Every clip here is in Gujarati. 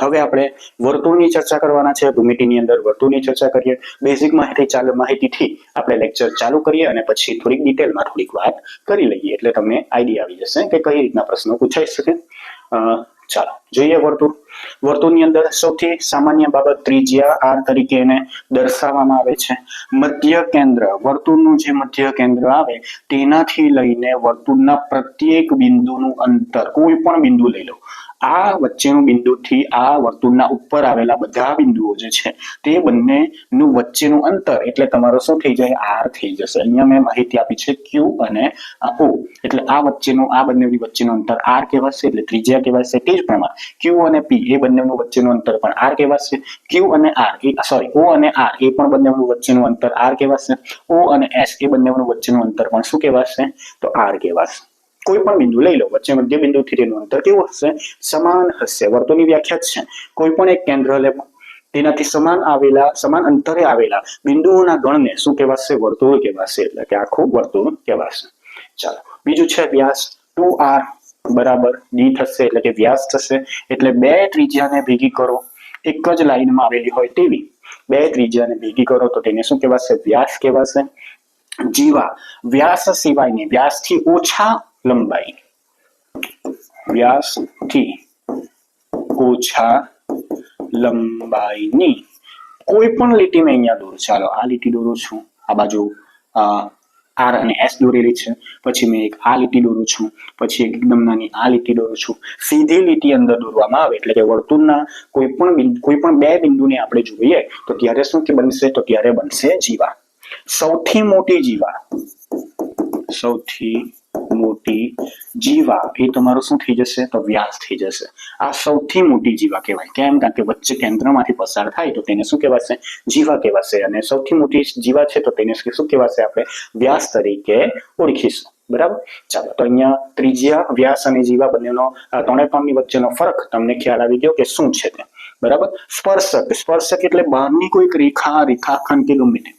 હવે આપણે વર્તુળની ચર્ચા કરવાના છે, ભૂમિતિની અંદર વર્તુળની ચર્ચા કરીએ. બેઝિક માહિતી ચાલુ, માહિતીથી આપણે લેક્ચર ચાલુ કરીએ અને પછી થોડીક ડિટેલમાં થોડીક વાત કરી લઈએ. એટલે તમને આઈડિયા આવી જશે કે કઈ રીતના પ્રશ્નો પૂછાઈ શકે. ચાલો, જોઈએ વર્તુળ. વર્તુળની અંદર સૌથી સામાન્ય બાબત ત્રિજ્યા આર તરીકે એને દર્શાવવામાં આવે છે. મધ્ય કેન્દ્ર, વર્તુળનું જે મધ્ય કેન્દ્ર આવે, તેનાથી લઈને વર્તુળના પ્રત્યેક બિંદુનું અંતર, કોઈ પણ બિંદુ લઈ લો. આ વચ્ચેનું બિંદુથી આ વર્તુળના ઉપર આવેલા બધા બિંદુઓ જે છે, તે બંનેનું વચ્ચેનું અંતર એટલે તમારો શું થઈ જાય? આર થઈ જશે. અહીંયા મેં માહિતી આપી છે ક્યુ અને ઓ એટલે આ વચ્ચેનું, આ બંનેની વચ્ચેનું અંતર આર કહેવાશે, એટલે ત્રિજ્યા કહેવાશે. તે જ પ્રમાણે. ક્યુ અને પી એ બંનેનું વચ્ચેનું અંતર પણ આર કહેવાશે. ક્યુ અને આર એ સોરી ઓ અને આર એ પણ બંનેનું વચ્ચેનું અંતર આર કહેવાશે. ઓ અને એસ એ બંનેનું વચ્ચેનું અંતર પણ શું કહેવાશે? તો આર કહેવાશે. કોઈ પણ બિંદુ લઈ લો, વચ્ચે મધ્ય બિંદુથી તેનું અંતર કેવું હશે? સમાન હશે, વર્તુળની વ્યાખ્યા છે. કોઈ પણ એક કેન્દ્ર લેવો. તેનાથી સમાન આવેલા, સમાન અંતરે આવેલા બિંદુઓના ગણને શું કહેવાશે? વર્તુળ કહેવાશે, એટલે કે આખું વર્તુળ કહેવાશે. ચાલો, બીજું છે વ્યાસ. ટુ આર બરાબર ડી થશે, એટલે કે વ્યાસ થશે. એટલે બે ત્રિજ્યાને ભેગી કરો. એક જ લાઈનમાં આવેલી હોય તેવી બે ત્રિજ્યાને ભેગી કરો, તો તેને શું કહેવાશે? વ્યાસ કહેવાશે. જીવા, વ્યાસ સિવાયની વ્યાસથી ઓછા લંબાઈ. વ્યાસથી ઓછા લંબાઈની કોઈ પણ લીટી મેં અહીંયા દોરું. ચાલો, આ લીટી દોરું છું. આ બાજુ આર અને એસ દોરેલી છે. પછી મેં એક આ લીટી દોરું છું. પછી એક એકદમ નાની આ લીટી દોરું છું. સીધી લીટી અંદર દોરવામાં આવે એટલે કે વર્તુળના કોઈ પણ કોઈ પણ બે બિંદુને આપણે જોઈએ તો ત્યારે શું કે બનશે? તો ત્યારે બનશે જીવા. સૌથી મોટી જીવા. સૌથી મોટી જીવા એ તમારો શું થઈ જશે? તો વ્યાસ થઈ જશે. આ સૌથી મોટી જીવા કહેવાય. કેમ કારણ કે વચ્ચે કેન્દ્રમાંથી પસાર થાય તો તેને શું કહેવાશે? જીવા કહેવાશે. અને સૌથી મોટી જીવા છે તો તેને શું કહેવાશે આપણે? વ્યાસ તરીકે ઓળખીશું. બરાબર? ચાલો, તો અહીંયા ત્રિજ્યા, વ્યાસ અને જીવા બંનેનો ત્રણે ત્રણની વચ્ચેનો ફરક તમને ખ્યાલ આવી ગયો કે શું છે તે? બરાબર? સ્પર્શક. સ્પર્શક એટલે બહારની કોઈક રેખા રેખાખંડ કે ગમે તે.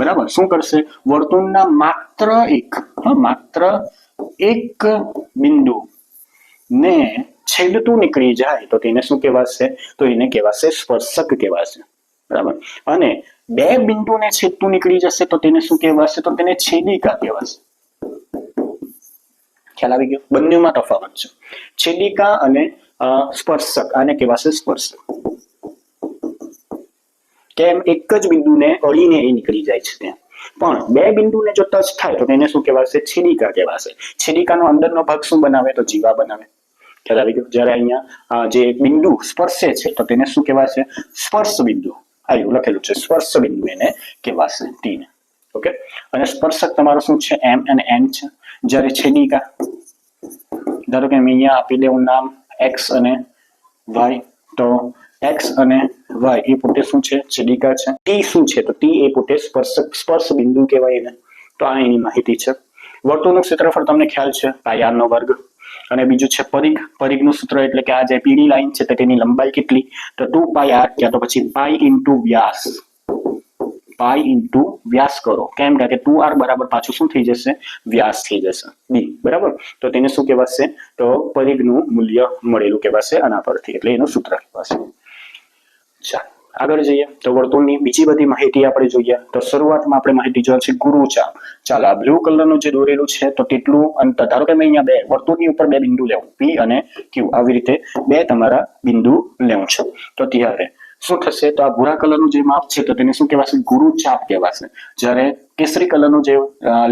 બરાબર? શું કરશે? વર્તુળના માત્ર એક માત્ર એક બિંદુ ને છેદતું નીકળી જાય તો તેને શું કહેવાશે? તો એને કહેવાશે સ્પર્શક કહેવાશે. બરાબર? અને બે બિંદુને છેદતું નીકળી જશે તો તેને શું કહેવાશે? તો તેને છેદિકા કહેવાશે. ખ્યાલ આવી ગયો? બંનેમાં તફાવત છે. છેદિકા અને સ્પર્શક. આને કહેવાશે સ્પર્શક. કેમ એક જ બિંદુને અડીને એ નીકળી જાય છે ત્યાં. પણ બે બિંદુને જો ટચ થાય, તો તેને શું કહેવાશે? છેદિકા કહેવાશે. છેદિકાનો અંદરનો ભાગ શું બનાવે? તો જીવા બનાવે. ખ્યાલ આવી ગયો? જ્યારે અહીંયા જે બિંદુ સ્પર્શે છે, તો તેને શું કહેવાશે? સ્પર્શ બિંદુ. આવ્યું લખેલું છે. સ્પર્શ બિંદુ એને કહેવાશે ટીને ઓકે? અને સ્પર્શક તમારો શું છે? એમ અને એન છે. જ્યારે છેદિકા ધારો કે મેં અહીંયા આપી દેવું નામ એક્સ અને વાય તો એક્સ અને વાય એ પોતે શું છે? છેદિકા છે. ટી શું છે? તો ટી એ પોતે સ્પર્શક સ્પર્શ બિંદુ કહેવાય એને. તો આ એની માહિતી છે. વર્તુળનું ક્ષેત્રફળ તમને ખ્યાલ છે? પાય આર નો વર્ગ. અને બીજું છે પરિઘ. પરિઘનું સૂત્ર એટલે કે આ જે પીળી લાઈન છે તેની લંબાઈ કેટલી? તો ટુ પાય આર ક્યાં? તો પછી પાય ઇન્ટુ વ્યાસ. પાઈ ઇન્ટુ વ્યાસ કરો. કેમ? કે ટુ આર બરાબર પાછું શું થઈ જશે? વ્યાસ થઈ જશે. બી. બરાબર? તો તેને શું કહેવાશે? તો પરિઘનું મૂલ્ય મળેલું કહેવાશે આના પરથી એટલે એનું સૂત્ર કહેવાશે. ચાલો, આગળ જઈએ. તો વર્તુળની બીજી બધી માહિતી આપણે જોઈએ. તો શરૂઆતમાં આપણે માહિતી જોઈએ છે ગુરુચાપ ચાલો, આ બ્લુ કલરનું જે દોરેલું છે, તો તેટલું અને ધારો કે મેં અહીંયા બે, વર્તુળની ઉપર બે બિંદુ લેવું. પી અને ક્યુ આવી રીતે બે તમારા બિંદુ લેવું છે. તો ત્યારે શું થશે? તો આ ભૂરા કલરનું જે માપ છે, તો તેને શું કહેવાશે? ગુરુચાપ કહેવાશે. જ્યારે કેસરી કલરનું જે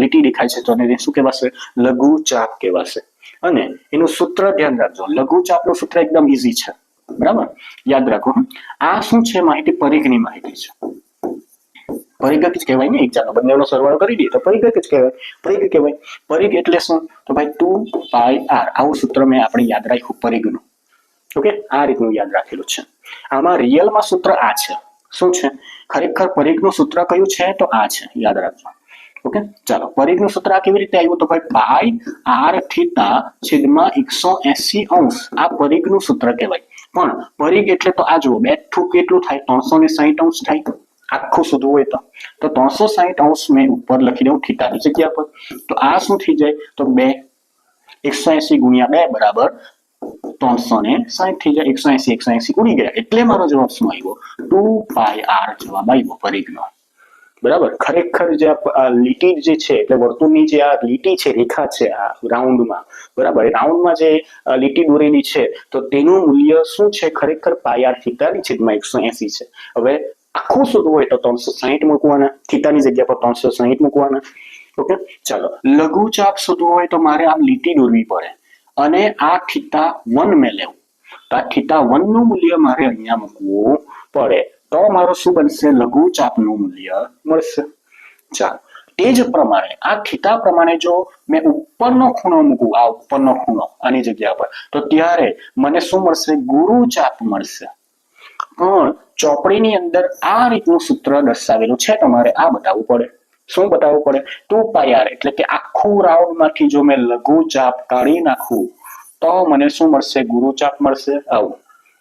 લીટી દેખાય છે, તો તેને શું કહેવાશે? લઘુ ચાપ કહેવાશે. અને એનું સૂત્ર ધ્યાન રાખજો. લઘુ ચાપનું સૂત્ર એકદમ ઈઝી છે. બરાબર? યાદ રાખો આ શું છે માહિતી? પરિઘની માહિતી છે. પરિઘ જ કહેવાય ને, એક બંનેનો સરવાળો કરી દઈએ તો પરિઘ જ કહેવાય. પરિઘ કહેવાય. પરિઘ એટલે શું? તો ભાઈ ટુ પાય આર આવું સૂત્ર મેં આપણે યાદ રાખ્યું, પરિઘનું. ઓકે? આ રીતનું યાદ રાખેલું છે. આમાં રિયલમાં સૂત્ર આ છે. શું છે? ખરેખર પરિઘનું સૂત્ર કયું છે? તો આ છે. યાદ રાખજો. ઓકે? ચાલો, પરિઘનું સૂત્ર આ કેવી રીતે આવ્યું? તો ભાઈ પાઈ આર થીટા છેદમાં એકસો એસી અંશ. આ પરિઘનું સૂત્ર કહેવાય. પણ પરિઘ એટલે તો આ જુઓ, બેઠું કેટલું થાય? ત્રણસો ને સાહીઠ અંશ થાય આખું શોધવું હોય તો. તો ત્રણસો સાહીઠ અંશ મેં ઉપર લખી દઉં થીટાની જગ્યા પર. તો આ શું થઈ જાય? તો બે. એકસો એસી ગુણ્યા બે બરાબર ત્રણસો ને સાહીઠ થઈ જાય. એકસો એસી એકસો એસી ઉડી ગયા. એટલે મારો જવાબ શું આવ્યો? ટુ પાય આર જવાબ આવ્યો પરિઘનો બરાબર? ખરેખર જે આ આ લીટી જે છે, એટલે વર્તુળની જે આ લીટી છે, રેખા છે, આ રાઉન્ડમાં, બરાબર? રાઉન્ડમાં જે લીટી દોરેલી છે, તો તેનું મૂલ્ય શું છે? ખરેખર પાયાર થીતાની છેદમાં એકસો એસી છે. હવે આખું શોધવું હોય તો ત્રણસો સાહીઠ મૂકવાના થીતાની જગ્યા પર ત્રણસો સાહીઠ મૂકવાના. ઓકે? ચાલો. લઘુચાપ શોધવું હોય તો મારે આમ લીટી દોરવી પડે. અને આ થીતા વન મેં લેવું. તો આ થીતા વનનું મૂલ્ય મારે અહીંયા મૂકવું પડે. તો મારો શું બનશે લઘુચાપનું મૂલ્ય. મળશે. ચાલો. તે જ પ્રમાણે, આ થીટા પ્રમાણે જો મેં ઉપરનો ખૂણો મૂકું, આ ઉપરનો ખૂણો, આની જગ્યા પર, તો ત્યારે મને શું મળશે? ગુરુચાપ મળશે. પણ ચોપડીની અંદર આ રીતનું સૂત્ર દર્શાવેલું છે, તમારે આ બતાવવું પડે. શું બતાવવું પડે? ટુ પાય આર એટલે કે આખું રાઉન્ડમાંથી જો મેં લઘુ ચાપ કાઢી નાખું, તો મને શું મળશે? ગુરુ ચાપ મળશે. આવું.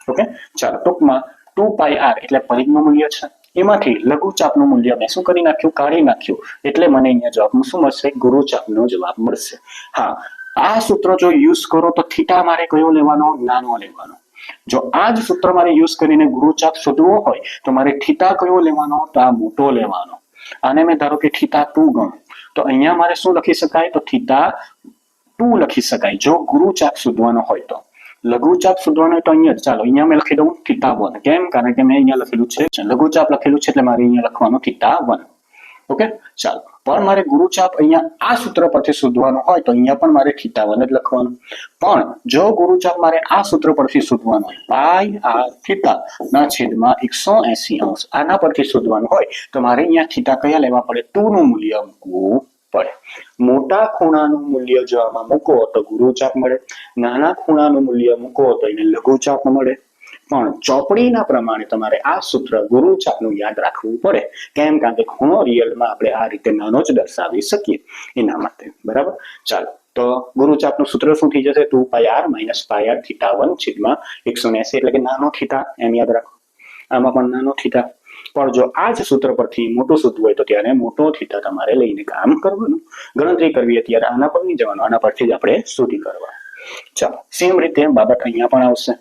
ઓકે? ચાલો, ટૂંકમાં ટુ પાઈ આર એટલે પરિઘનું મૂલ્ય છે. એમાંથી લઘુચાપનું મૂલ્ય મેં શું કરી નાખ્યું? કાઢી નાખ્યું. એટલે મને અહીંયા જવાબમાં શું મળશે? ગુરુચાપનો જવાબ મળશે. હા, આ સૂત્ર જો યુઝ કરો તો થીટા મારે કયો લેવાનો? નાનો લેવાનો. જો આ જ સૂત્ર મારે યુઝ કરીને ગુરુચાપ શોધવો હોય, તો મારે થીટા કયો લેવાનો? તો આ મોટો લેવાનો. આને મેં ધારો કે થીટા ટુ ગણું. તો અહીંયા મારે શું લખી શકાય? તો થીટા ટુ લખી શકાય. જો ગુરુચાપ શોધવાનો હોય તો. લઘુચાપ શોધવાનો તો અહીંયા ચાલો, અહીંયા મેં લખી દઉં થીટા વન કેમ કારણ કે મેં અહીંયા લખેલું છે. લઘુચાપ લખેલું છે એટલે મારે અહીંયા લખવાનું થીટા વન ઓકે? ચાલો, પણ મારે ગુરુચાપ અહીંયા આ સૂત્ર પરથી શોધવાનું હોય તો અહીંયા પણ મારે થીટા વન જ લખવાનું. પણ જો ગુરુચાપ મારે આ સૂત્ર પરથી શોધવાનું હોય પાય આ થીટા ના છેદમાં એકસો એસી અંશ આના પરથી શોધવાનું હોય, તો મારે અહીંયા થીટા કયા લેવા પડે? ટુ નું મૂલ્ય મૂકવું. પડે. મોટા ખૂણાનું મૂલ્ય જો આમાં મૂકો તો ગુરુચાપ મળે. નાના ખૂણાનું મૂલ્ય મૂકો તો એને લઘુચાપ મળે. પણ ચોપડીના પ્રમાણે તમારે આ સૂત્ર ગુરુચાપનું યાદ રાખવું પડે. કેમ? કારણ કે ખૂણો રિયલમાં આપણે આ રીતે નાનો જ દર્શાવી શકીએ એના માટે. બરાબર? ચાલો. તો ગુરુચાપનું સૂત્ર શું થઈ જશે? Two pi R minus pi R theta one છેદમાં એકસો એસી એટલે કે નાનો થીટા. એમ યાદ રાખો. આમાં પણ નાનો થીટા. પણ જો આ જ સૂત્ર પરથી મોટું શોધવું હોય તો ત્યારે મોટો થીટા તમારે લઈને કામ કરવાનું. ગણતરી કરવી હોય ત્યારે આના પર નહીં જવાનું, આના પરથી જ આપણે શોધી કરવા. ચાલો સેમ રીતે બાબત અહીંયા પણ આવશે.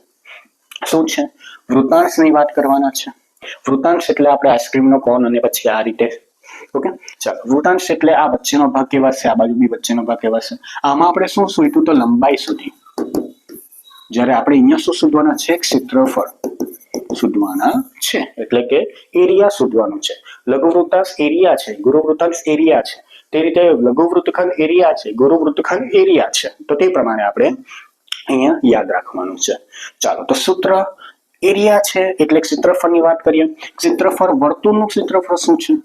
શું છે? વૃતાંશની વાત કરવાના છે. વૃતાંશ એટલે આપણે આઈસ્ક્રીમનો કોન અને પછી આ રીતે. ઓકે? ચાલો વૃતાંશ એટલે આ વચ્ચેનો ભાગ કેવા છે? આ બાજુ બી વચ્ચેનો ભાગ કેવા છે? આમાં આપણે શું શોધ્યું તો લંબાઈ સુધી જ્યારે આપણે અહીંયા શું શોધવાના છે? ક્ષેત્રફળ. શોધવાના છે. એટલે કે એરિયા શોધવાનું છે. લઘુવૃત્તાંશ એરિયા છે. ગુરુ વૃત્તાંશ એરિયા છે. તે રીતે લઘુવૃતખંડ એરિયા છે. ગુરુવૃત્તખંડ એરિયા છે. તો તે પ્રમાણે આપણે અહીંયા યાદ રાખવાનું છે. ચાલો, તો સૂત્ર એરિયા છે. એટલે ક્ષેત્રફળની વાત કરીએ. ક્ષેત્રફળ વર્તુળનું ક્ષેત્રફળ શું છે?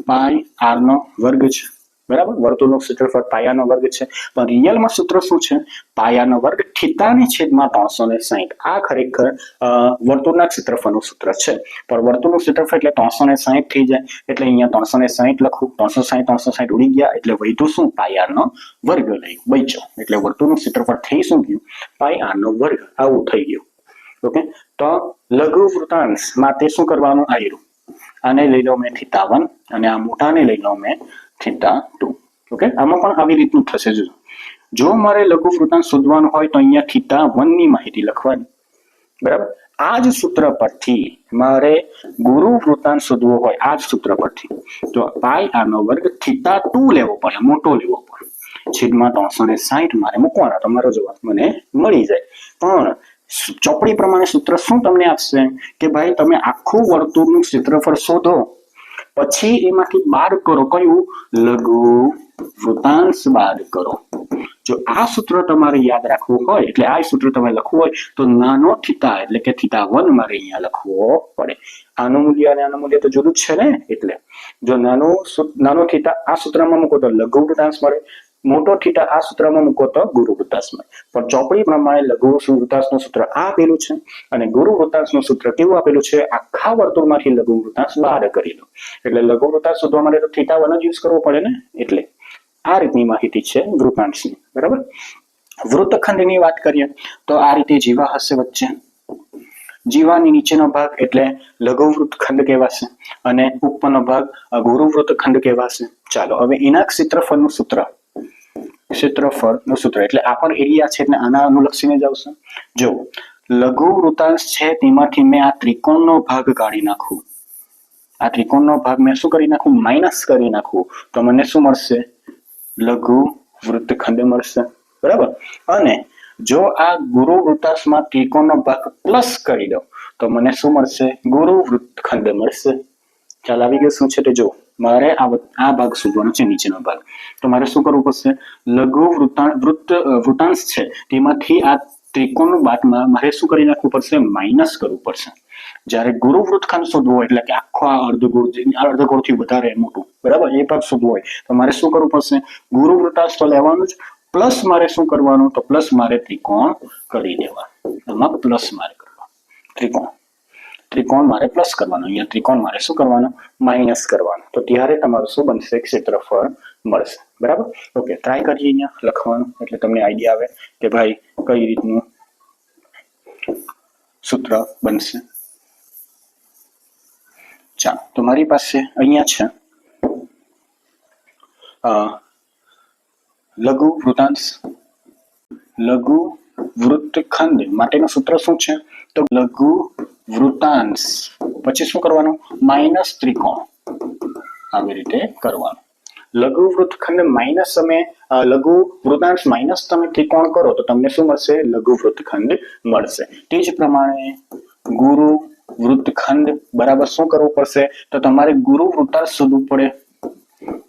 પાય આર નો વર્ગ છે. બરાબર? વર્તુળનું ક્ષેત્રફળ પાયાનો વર્ગ છે. પણ રિયલમાં સૂત્ર શું છે? પાયાનો વર્ગ થીતાની છેદમાં ત્રણસો ને સાહીઠ આ ખરેખર વર્તુળના ક્ષેત્રફળનું સૂત્ર છે. પણ વર્તુળનું ક્ષેત્રફળ એટલે ત્રણસો ને સાહીઠ થઈ જાય. એટલે અહીંયા ત્રણસો ને સાહીઠ લખું. ત્રણસો સાહીઠ ત્રણસો સાહીઠ ઉડી ગયા. એટલે વધ્યું શું? પાયાનો વર્ગ લઈ. બચ્યો. એટલે વર્તુળનું ક્ષેત્રફળ થઈ શું ગયું? પાયાનો વર્ગ આવું થઈ ગયું. ઓકે? તો લઘુ વૃતાંશ માટે શું કરવાનું? આયરું. આને લઈ લો મેં થીતાવન અને આ મોટાને લઈ લો મેં થીટા ટુ ઓકે આમાં પણ આવી રીતનું થશે જો જો મારે લઘુ વૃતાંશ શોધવાનું હોય તો અહીંયા થીટા વનની માહિતી લખવાની. બરાબર? આ જ સૂત્ર પરથી મારે ગુરુ વૃતાંશ શોધવો હોય, આ જ સૂત્ર પરથી. તો પાય આનો વર્ગ થીટા ટુ લેવો પડે, મોટો લેવો પડે. છેદમાં ત્રણસો ને સાહીઠ મારે મૂકવાના તમારો જવાબ મને મળી જાય. પણ ચોપડી પ્રમાણે સૂત્ર શું તમને આપશે? કે ભાઈ તમે આખું વર્તુળનું ક્ષેત્રફળ શોધો. પછી એમાંથી બાદ કરો. કયું? લઘુ વૃતાંશ બાદ કરો. જો આ સૂત્ર તમારે યાદ રાખવું હોય, એટલે આ સૂત્ર તમે લખવું હોય, તો નાનો થીતા એટલે કે થીતા વન મારે અહીંયા લખવો પડે. આનું મૂલ્ય અને આનું મૂલ્ય તો જુદું જ છે ને? એટલે જો નાનો નાનો થીતા આ સૂત્રમાં મૂકો તો લઘુ વૃતાંશ મળે મોટો થીટા આ સૂત્રમાં મૂકો તો ગુરુ વૃતાંશ પણ ચોપડી પ્રમાણે લઘુ વૃતાંશનું સૂત્ર આ આપેલું છે અને ગુરુ વૃતાંશનું સૂત્ર કેવું આપેલું છે? આખા વર્તુળમાંથી લઘુ વૃતાંશ બહાર કરી લો એટલે લઘુ વૃતાંશ શોધવા માટે તો થીટા વન જ યુઝ કરવો પડે ને? એટલે આ રીતની માહિતી છે વૃતાંશની બરાબર? વૃત્તખંડની વાત કરીએ તો આ રીતે જીવા હશે વચ્ચે. જીવાની નીચેનો ભાગ એટલે લઘુ ખંડ કહેવાશે અને ઉપરનો ભાગ અ, ખંડ કહેવાશે. ચાલો હવે એના ક્ષેત્રફળનું સૂત્ર. ક્ષેત્રફળનું સૂત્ર. એટલે આ પણ એરિયા છે એટલે આના અનુલક્ષીને જ આવશે. જો, લઘુ વૃતાંશ છે તેમાંથી મેં આ ત્રિકોણનો ભાગ કાઢી નાખું. આ ત્રિકોણનો ભાગ મેં શું કરી નાખું? માઇનસ કરી નાખું. તો મને શું મળશે? લઘુ વૃત્તખંડ મળશે. બરાબર? અને જો આ ગુરુ વૃતાંશમાં ત્રિકોણનો ભાગ પ્લસ કરી દઉં, તો મને શું મળશે? ગુરુ વૃત્તખંડ મળશે. ચાલ આવી ગયું શું છે તે? જો મારે આ ભાગ શોધવાનો છે, નીચેનો ભાગ. તો મારે શું કરવું પડશે? લઘુ વૃત્તાંશ વૃત્ત વૃત્તાંશ છે, તેમાંથી આ ત્રિકોણનું બાદમાં મારે શું કરી નાખવું પડશે? માઇનસ કરવું પડશે. જ્યારે ગુરુ વૃત્તખંડ શોધવો હોય, એટલે કે આખો આ અર્ધગોળ અર્ધગોળથી વધારે મોટું, બરાબર? એ ભાગ શોધવો હોય, તો મારે શું કરવું પડશે? ગુરુ વૃત્તાંશ તો લેવાનું જ, પ્લસ મારે શું કરવાનું? તો પ્લસ મારે ત્રિકોણ કરી દેવા પ્લસ મારે કરવા ત્રિકોણ. ત્રિકોણ મારે પ્લસ કરવાનું. અહીંયા ત્રિકોણ મારે શું કરવાનું? માઇનસ કરવાનું. તો ત્યારે તમારું શું બનશે? ક્ષેત્રફળ મળશે. બરાબર? ઓકે ટ્રાય કરીએ અહીંયા લખવાનું. એટલે તમને આઈડિયા આવે કે ભાઈ કઈ રીતનું સૂત્ર બનશે. ચાલો, તો મારી પાસે અહીંયા છે લઘુ વૃતાંશ, લઘુ વૃત્તખંડ. માટેનું સૂત્ર શું છે? તો લઘુ વૃતાંશ. પછી શું કરવાનું? માઇનસ ત્રિકોણ. આવી રીતે કરવાનું. લઘુ વૃત્તખંડ માઇનસ તમે લઘુ વૃતાંશ માઇનસ તમે ત્રિકોણ કરો તો તમને શું મળશે? લઘુ વૃત્તખંડ મળશે. તે જ પ્રમાણે ગુરુ વૃત્તખંડ બરાબર શું કરવું પડશે? તો તમારે ગુરુ વૃતાંશ શોધવું પડે.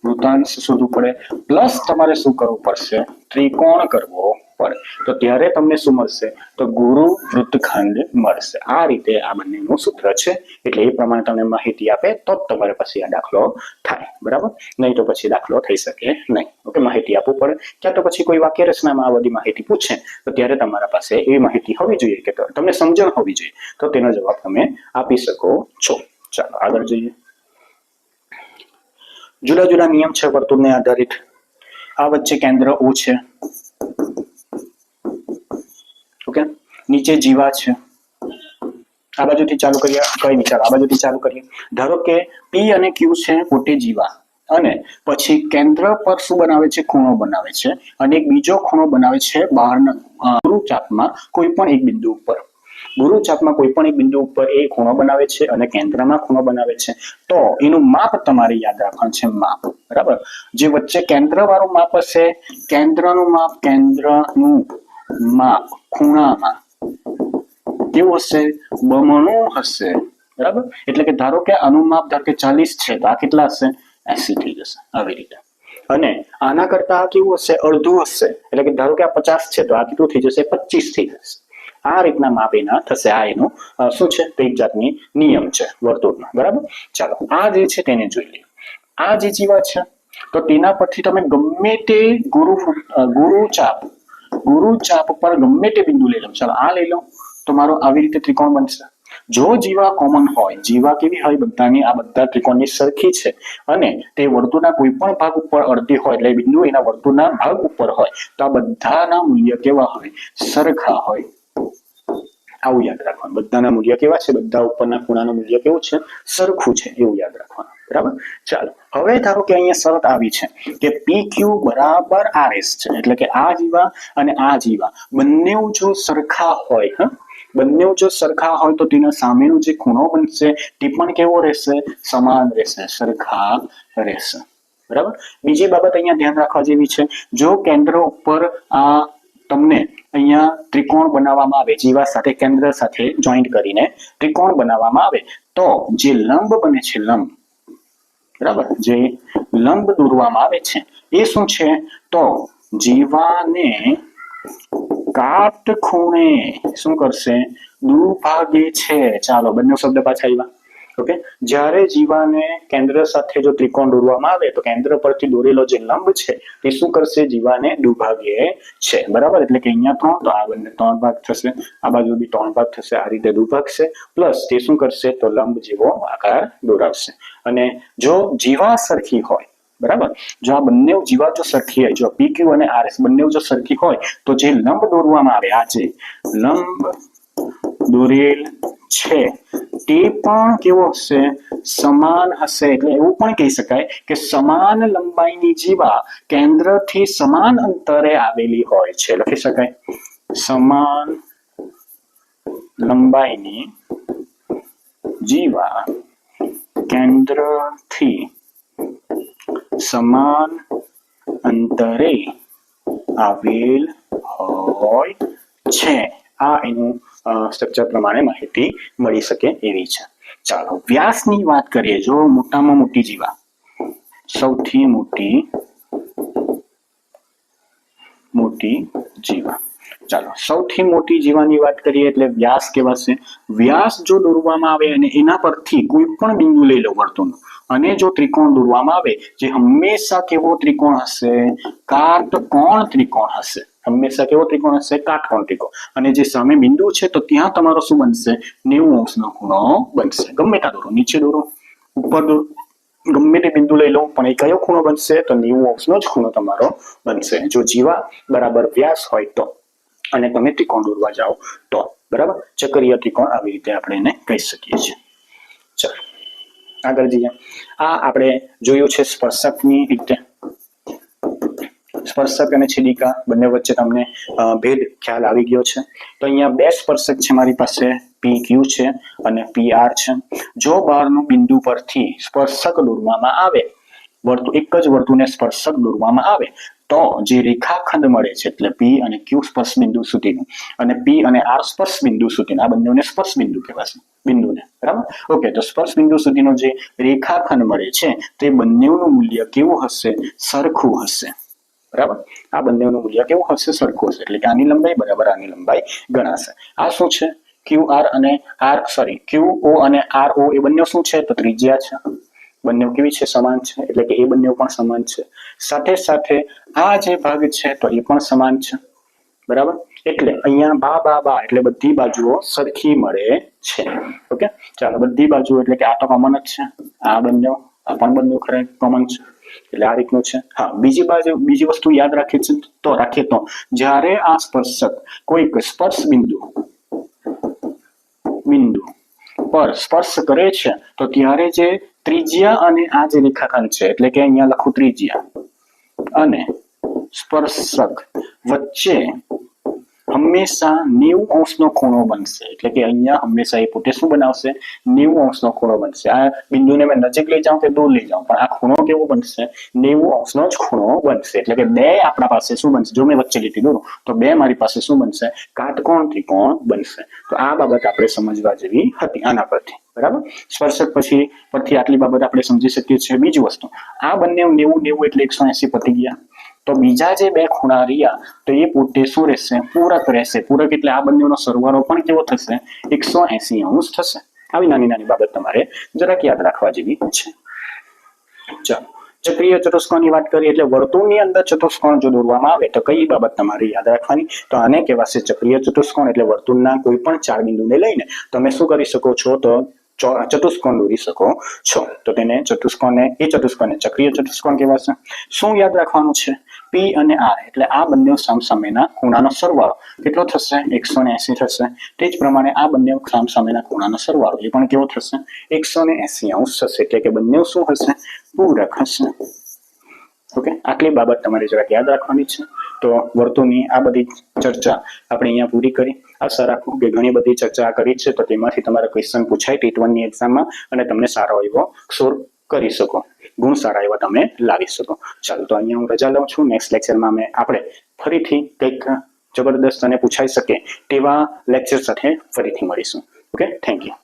વૃતાંશ શોધવું પડે. પ્લસ તમારે શું કરવું પડશે? ત્રિકોણ કરવો. પડે. તો ત્યારે તમને શું મળશે? તો ગુરુ વૃત્તખંડ મળશે. આ રીતે આ બંનેનું સૂત્ર છે. એટલે એ પ્રમાણે તમને માહિતી આપે, તો જ તમારે પછી આ દાખલો થાય. બરાબર? નહીં તો પછી દાખલો થઈ શકે નહીં. ઓકે, માહિતી આપવું પડે. ક્યાં તો પછી કોઈ વાક્ય રચનામાં આ બધી માહિતી પૂછે. તો ત્યારે તમારા પાસે એવી માહિતી હોવી જોઈએ કે તમને સમજણ હોવી જોઈએ. તો તેનો જવાબ તમે આપી શકો છો. ચાલો, આગળ જોઈએ. જુદા જુદા નિયમ છે વર્તુળને આધારિત. આ વચ્ચે કેન્દ્ર ઓ છે. ઓકે? નીચે જીવા છે. આ બાજુથી ચાલુ કરીએ, કઈ નહીં આ બાજુથી ચાલુ કરીએ. ધારો કે પી અને ક્યુ છે પોતે જીવા. અને પછી કેન્દ્ર પર શું બનાવે છે? ખૂણો બનાવે છે. અને એક બીજો ખૂણો બનાવે છે બહારના કોઈ પણ એક બિંદુ ઉપર. ગુરુચાપમાં કોઈ પણ એક બિંદુ ઉપર એ ખૂણો બનાવે છે અને કેન્દ્રમાં ખૂણો બનાવે છે. તો એનું માપ તમારે યાદ રાખવાનું છે માપ. બરાબર? જે વચ્ચે કેન્દ્ર વાળું માપ હશે, કેન્દ્રનું માપ કેન્દ્રનું માપ. ખૂણામાં. કેવું હશે બમણું હશે. બરાબર? એટલે કે ધારો કે આનું માપ ધારો કે ચાલીસ છે, તો આ કેટલા હશે? એસી થઈ જશે, આવી રીતે. અને આના કરતા આ કેવું હશે? અડધું હશે. એટલે કે ધારો કે આ પચાસ છે, તો આ કેટલું થઈ જશે? પચીસ થઈ જશે. આ રીતના માપ એના થશે આ એનું શું છે? તો એક જાતની નિયમ છે, વર્તુળનો. બરાબર? ચાલો, આ જે છે તેને જોઈ લઈએ. આ જે જીવા છે, તો તેના પરથી તમે ગમે તે ગુરુ ગુરુ ચાપ ગુરુ ચાપ પર ગમે તે બિંદુ લઈ લો. ચાલો આ લઈ લો. તો મારો આવી રીતે ત્રિકોણ બનશે. જો જીવા કોમન હોય, જીવા કેવી હોય બધાની? આ બધા ત્રિકોણની સરખી છે. અને તે વર્તુળના કોઈ પણ ભાગ ઉપર અડધી હોય, એટલે બિંદુ એના વર્તુળના ભાગ ઉપર હોય. તો આ બધાના મૂલ્ય કેવા હોય? સરખા હોય. આવું યાદ રાખવાનું. બધાના મૂલ્ય કેવા છે? બધા ઉપરના ખૂણાનું મૂલ્ય કેવું છે? સરખું છે એવું યાદ રાખવાનું. બરાબર? ચાલો, હવે ધારો કે અહીંયા શરત આવી છે કે પી ક્યુ બરાબર આર એસ છે, એટલે કે આ જીવા અને આ જીવા. બંને જો સરખા હોય, હા? બંને જો સરખા હોય તો તેના સામેનો જે ખૂણો બનશે તે પણ કેવો રહેશે? સમાન રહેશે, સરખા રહેશે. બરાબર? બીજી બાબત અહીંયા ધ્યાન રાખવા જેવી છે, જો કેન્દ્ર ઉપર આ તમને અહીંયા ત્રિકોણ બનાવવામાં આવે, જીવા સાથે, કેન્દ્ર સાથે જોઈન્ટ કરીને ત્રિકોણ બનાવવામાં આવે. તો જે લંબ બને છે, લંબ, બરાબર? જે લંબ દોરવામાં આવે છે, એ શું છે? તો જીવાને કાટ ખૂણે શું કરશે? દુભાગે છે. ચાલો, બંને શબ્દ પાછા આવ્યા. ઓકે? જ્યારે જીવાને કેન્દ્ર સાથે જો ત્રિકોણ દોરવામાં આવે, તો કેન્દ્ર પરથી દોરેલો જે લંબ છે, તે શું કરશે? જીવાને દુભાગ્ય છે. બરાબર? એટલે કે અહીંયા ત્રણ, તો આ બંને ત્રણ ભાગ થશે. આ બાજુ બી ત્રણ ભાગ થશે. આ રીતે દુભાગશે. પ્લસ તે શું કરશે? તો લંબ જેવો આકાર દોરાવશે. અને જો જીવા સરખી હોય, બરાબર? જો આ બંને જીવા જો સરખી હોય, જો પીક્યુ અને આરએસ બંને જો સરખી હોય, તો જે લંબ દોરવામાં આવે, આ જે લંબ દોરેલ છે. તે પણ કેવો હશે સમાન હશે. એટલે એવું પણ કહી શકાય કે સમાન લંબાઈની જીવા કેન્દ્રથી સમાન અંતરે આવેલી હોય છે. લખી શકાય. સમાન લંબાઈની જીવા કેન્દ્રથી સમાન અંતરે આવેલ હોય છે. આ એનું સ્ટ્રક્ચર પ્રમાણે માહિતી મળી શકે એવી છે. ચાલો, વ્યાસની વાત કરીએ. જો મોટામાં મોટી જીવા સૌથી મોટી મોટી જીવા ચાલો, સૌથી મોટી જીવાની વાત કરીએ એટલે વ્યાસ કહેવાશે. વ્યાસ જો દોરવામાં આવે અને એના પરથી કોઈ પણ બિંદુ લઈ લો વર્તુળનું અને જો ત્રિકોણ દોરવામાં આવે, જે હંમેશા કેવો ત્રિકોણ હશે? કાટકોણ ત્રિકોણ હશે. હંમેશા કેવો ત્રિકોણ હશે? કાટકોણ ત્રિકોણ. અને જે સામે બિંદુ છે, તો ત્યાં તમારો શું બનશે? નેવું અંશનો ખૂણો બનશે. ગમે ત્યાં દોરો. નીચે દોરો. ઉપર દોરો. ગમે તે બિંદુ લઈ લો, પણ એ કયો ખૂણો બનશે? તો નેવું અંશનો જ ખૂણો તમારો બનશે. જો જીવા બરાબર વ્યાસ હોય તો. અને તમે ત્રિકોણ દોરવા જાઓ તો. બરાબર? ચક્રીય ત્રિકોણ આવી રીતે આપણે એને કહી શકીએ છીએ. ચાલો. આગળ જઈએ. આ આપણે જોયું છે સ્પર્શકની રીતે. સ્પર્શક અને છેદિકા બંને વચ્ચે તમને ભેદ ખ્યાલ આવી ગયો છે. તો અહીંયા બે સ્પર્શક છે મારી પાસે પી ક્યુ છે અને પી આર છે. જો બહારનું બિંદુ પરથી સ્પર્શક દોરવામાં આવે વર્તુ એક જ વર્તુને સ્પર્શક દોરવામાં આવે, તો જે રેખાખંડ મળે છે એટલે પી અને ક્યુ સ્પર્શ બિંદુ સુધીનું અને પી અને આર સ્પર્શ બિંદુ સુધીનું આ બંનેને સ્પર્શ બિંદુ કહેવાશે, બિંદુને. બરાબર? ઓકે, તો સ્પર્શ બિંદુ સુધીનો જે રેખાખંડ મળે છે, તે બંનેનું મૂલ્ય કેવું હશે? સરખું હશે. બરાબર? આ બંનેનું મૂલ્ય કેવું હશે? સરખું હશે. એટલે કે આની લંબાઈ બરાબર આની લંબાઈ ગણાશે. આ શું છે? ક્યુ આર અને આર સોરી ક્યુ ઓ અને આર ઓ એ બંને શું છે? તો ત્રિજ્યા છે. બંને કેવી છે? સમાન છે. એટલે કે એ બંને પણ સમાન છે. સાથે સાથે આ જે ભાગ છે, તો એ પણ સમાન છે. બરાબર? એટલે અહીંયા બા બા બા, એટલે બધી બાજુઓ સરખી મળે છે. ઓકે? ચાલો, બધી બાજુ એટલે કે આ તો કોમન જ છે. આ બંને, આ પણ બંને ખરે કોમન છે. એટલે આ રીતનું છે. હા, બીજી બાજુ, બીજી વસ્તુ યાદ રાખીએ છે, તો રાખીએ તો. જ્યારે આ સ્પર્શક કોઈક સ્પર્શ બિંદુ બિંદુ પર સ્પર્શ કરે છે, તો ત્યારે જે ત્રિજ્યા અને આ જે રેખાખંડ છે, એટલે કે અહીંયા લખું ત્રિજ્યા અને સ્પર્શક વચ્ચે હંમેશા નેવું અંશનો ખૂણો બનશે એટલે કે અહીંયા હંમેશા એ પોતે શું બનાવશે નેવું અંશનો ખૂણો બનશે આ બિંદુને મેં નજીક લઈ જાઉં કે દૂર લઈ જાઉં પણ આ ખૂણો કેવો બનશે નેવું અંશનો જ ખૂણો બનશે એટલે કે બે આપણા પાસે શું બનશે જો મેં વચ્ચે લીટી દોરું તો બે મારી પાસે શું બનશે કાટકોણ ત્રિકોણ બનશે તો આ બાબત આપણે સમજવા જેવી હતી આના પરથી બરાબર સ્પર્શક પછી પરથી આટલી બાબત આપણે સમજી શકીએ છીએ બીજી વસ્તુ। આ બંને નેવું નેવું એટલે એકસો એસી પતી ગયા। તો બીજા જે બે ખૂણા રહ્યા, તો એ પોતે શું રહેશે? પૂરક રહેશે. પૂરક એટલે આ બંનેનો સરવાળો પણ કેવો થશે? એકસો એસી અંશ થશે. આવી નાની નાની બાબત તમારે જરાક યાદ રાખવા જેવી છે. ચાલો, ચક્રીય ચતુષ્કોણની વાત કરીએ એટલે વર્તુળની અંદર ચતુષ્કોણ જો દોરવામાં આવે, તો કઈ બાબત તમારે યાદ રાખવાની? તો આને કહેવાશે ચક્રીય ચતુષ્કોણ, એટલે વર્તુળના કોઈ પણ ચાર બિંદુને લઈને તમે શું કરી શકો છો? તો ચતુષ્કોણ દોરી શકો છો. તો તેને ચતુષ્કોણને, એ ચતુષ્કોણને ચક્રીય ચતુષ્કોણ કહેવાશે. શું યાદ રાખવાનું છે? પી અને આર એટલે આ બંને સામસામેના ખૂણાનો સરવાળો. કેટલો થશે? એકસો ને એસી થશે. તે જ પ્રમાણે આ બંને સામસામેના ખૂણાનો સરવાળો. એ પણ કેવો થશે? એકસો ને એસી અંશ થશે. એટલે કે બંને શું હશે? પૂરક હશે. ઓકે? આટલી બાબત તમારે જરાક યાદ રાખવાની છે. તો વર્તુળની આ બધી ચર્ચા આપણે અહીંયા પૂરી કરી. આશા રાખું કે ઘણી બધી ચર્ચા કરી છે. તો તેમાંથી તમારા ક્વેશ્ચન પૂછાય ટી ટ્વેન્ટી એક્ઝામમાં અને તમને સારો એવો સ્કોર કરી શકો. ગુણ સારા એવા તમે લાવી શકો. ચાલો તો અહીંયા હું રજા લઉં છું. નેક્સ્ટ લેક્ચરમાં અમે આપણે ફરીથી કંઈક જબરદસ્ત અને પૂછાઈ શકે તેવા લેક્ચર સાથે ફરીથી મળીશું. Okay thank you